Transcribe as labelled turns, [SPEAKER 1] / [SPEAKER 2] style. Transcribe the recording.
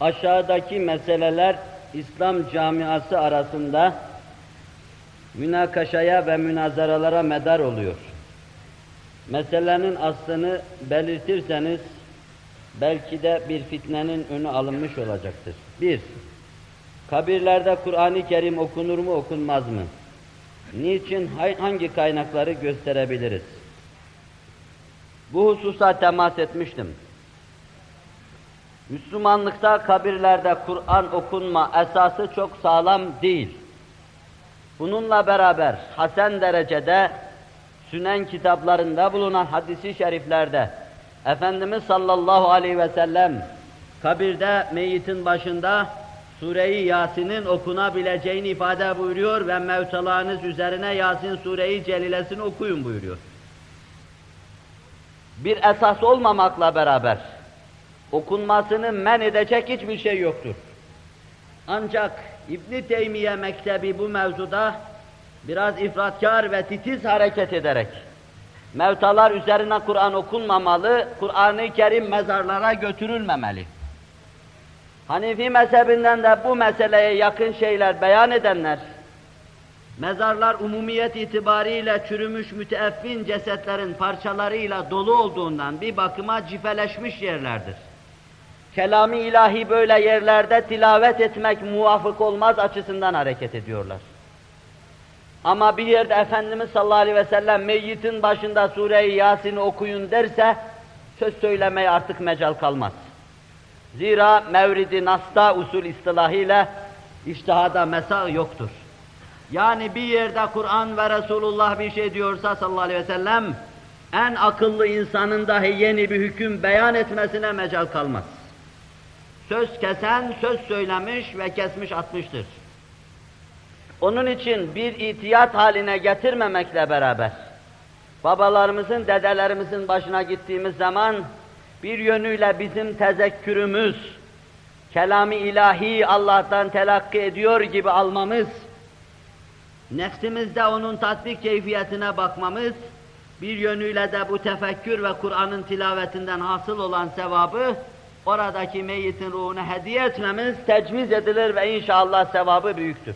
[SPEAKER 1] Aşağıdaki meseleler İslam camiası arasında münakaşaya ve münazaralara medar oluyor. Meselenin aslını belirtirseniz belki de bir fitnenin önü alınmış olacaktır. Bir, kabirlerde Kur'an-ı Kerim okunur mu okunmaz mı? Niçin, hangi kaynakları gösterebiliriz? Bu hususa temas etmiştim. Müslümanlıkta kabirlerde Kur'an okunma esası çok sağlam değil. Bununla beraber hasen derecede sünen kitaplarında bulunan hadisi şeriflerde Efendimiz sallallahu aleyhi ve sellem kabirde meyitin başında Sure-i Yasin'in okunabileceğini ifade buyuruyor ve mevtalarınız üzerine Yasin Sure-i Celilesini okuyun buyuruyor. Bir esas olmamakla beraber okunmasını men edecek hiçbir şey yoktur. Ancak İbn Teymiye mektebi bu mevzuda biraz ifratkar ve titiz hareket ederek mevtalar üzerine Kur'an okunmamalı, Kur'an-ı Kerim mezarlara götürülmemeli. Hanifi mezhebinden de bu meseleye yakın şeyler beyan edenler, mezarlar umumiyet itibariyle çürümüş müteeffin cesetlerin parçalarıyla dolu olduğundan bir bakıma cifeleşmiş yerlerdir. Kelami ilahi böyle yerlerde tilavet etmek muvafık olmaz açısından hareket ediyorlar. Ama bir yerde Efendimiz sallallahu aleyhi ve sellem meyyitin başında Sure-i Yasin'i okuyun derse söz söylemeye artık mecal kalmaz. Zira mevridi nasta usul istilahıyla iştihada mesa yoktur. Yani bir yerde Kur'an ve Resulullah bir şey diyorsa sallallahu aleyhi ve sellem en akıllı insanın dahi yeni bir hüküm beyan etmesine mecal kalmaz. Söz kesen söz söylemiş ve kesmiş atmıştır. Onun için bir itiyat haline getirmemekle beraber babalarımızın, dedelerimizin başına gittiğimiz zaman bir yönüyle bizim tezekkürümüz, kelami ilahi Allah'tan telakki ediyor gibi almamız, nefsimizde onun tatbik keyfiyetine bakmamız, bir yönüyle de bu tefekkür ve Kur'an'ın tilavetinden hasıl olan sevabı, oradaki meyyitin ruhuna hediye etmemiz tecviz edilir ve inşallah sevabı büyüktür.